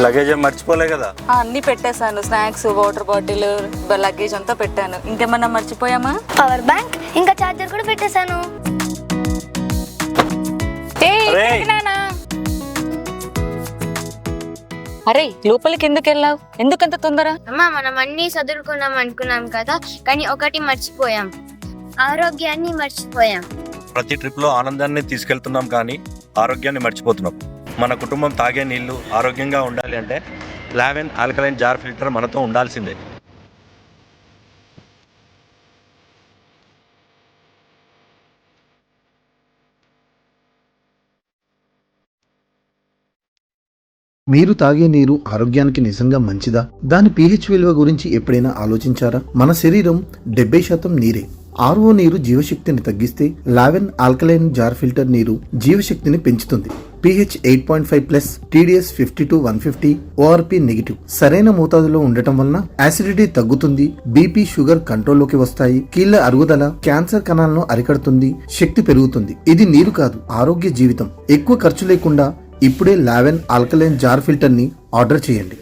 Luggage ఏం మర్చిపోలే కదా? ఆ, అన్నీ పెట్టేశాను. స్నాక్స్ వాటర్ బాటిల్ లగేజ్ అంతా పెట్టాను. ఇంకేమన్నా మర్చిపోయామా? పవర్ బ్యాంక్ ఇంకా చార్జర్ కూడా పెట్టేశాను. ఏయ్, అరే! ఇక్కడికి. అరే లోపలికి ఎందుకు వెళ్ళావు? ఎందుకంత తొందర? అమ్మా మనం అన్ని చదువుకున్నాం అనుకున్నాం కదా కానీ ఒకటి మర్చిపోయాం. ఆరోగ్యాన్ని మర్చిపోయాం. ప్రతి ట్రిప్లో ఆనందాన్ని తీసుకెళ్తున్నాం కానీ ఆరోగ్యాన్ని మర్చిపోతున్నాం. మన కుటుంబం తాగే నీళ్ళు ఆరోగ్యంగా ఉండాలి అంటే లావెన్ ఆల్కలైన్ జార్ ఫిల్టర్ మనతో ఉండాల్సిందే. మీరు తాగే నీరు ఆరోగ్యానికి నిజంగా మంచిదా? దాని పీహెచ్ విలువ గురించి ఎప్పుడైనా ఆలోచించారా? మన శరీరం డెబ్బై శాతం నీరే. ఆర్ఓ నీరు జీవశక్తిని తగ్గిస్తే లావెన్ ఆల్కలైన్ జార్ ఫిల్టర్ నీరు జీవశక్తిని పెంచుతుంది. PH eight point five plus TDS fifty to one fifty ORP negative. సరైన మోతాదులో ఉండటం వలన యాసిడిటీ తగ్గుతుంది బీపీ షుగర్ కంట్రోల్లోకి వస్తాయి కీళ్ళ అరుగుదల క్యాన్సర్ కణాలను అరికడుతుంది శక్తి పెరుగుతుంది. ఇది నీరు కాదు ఆరోగ్య జీవితం. ఎక్కువ ఖర్చు లేకుండా ఇప్పుడే లావెన్ ఆల్కలైన్ జార్ ఫిల్టర్ని ఆర్డర్ చేయండి.